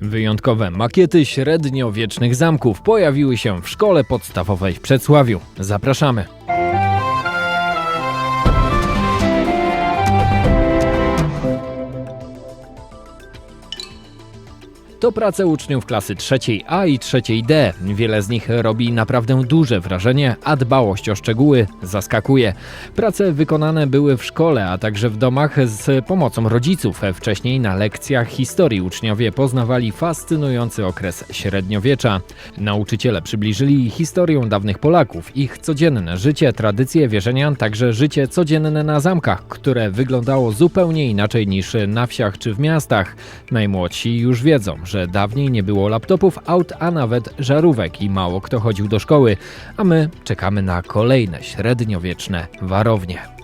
Wyjątkowe makiety średniowiecznych zamków pojawiły się w szkole podstawowej w Przedsławiu. Zapraszamy. To prace uczniów klasy trzeciej A i trzeciej D. Wiele z nich robi naprawdę duże wrażenie, a dbałość o szczegóły zaskakuje. Prace wykonane były w szkole, a także w domach z pomocą rodziców. Wcześniej na lekcjach historii uczniowie poznawali fascynujący okres średniowiecza. Nauczyciele przybliżyli historię dawnych Polaków, ich codzienne życie, tradycje, wierzenia, także życie codzienne na zamkach, które wyglądało zupełnie inaczej niż na wsiach czy w miastach. Najmłodsi już wiedzą, że dawniej nie było laptopów, aut, a nawet żarówek i mało kto chodził do szkoły, a my czekamy na kolejne średniowieczne warownie.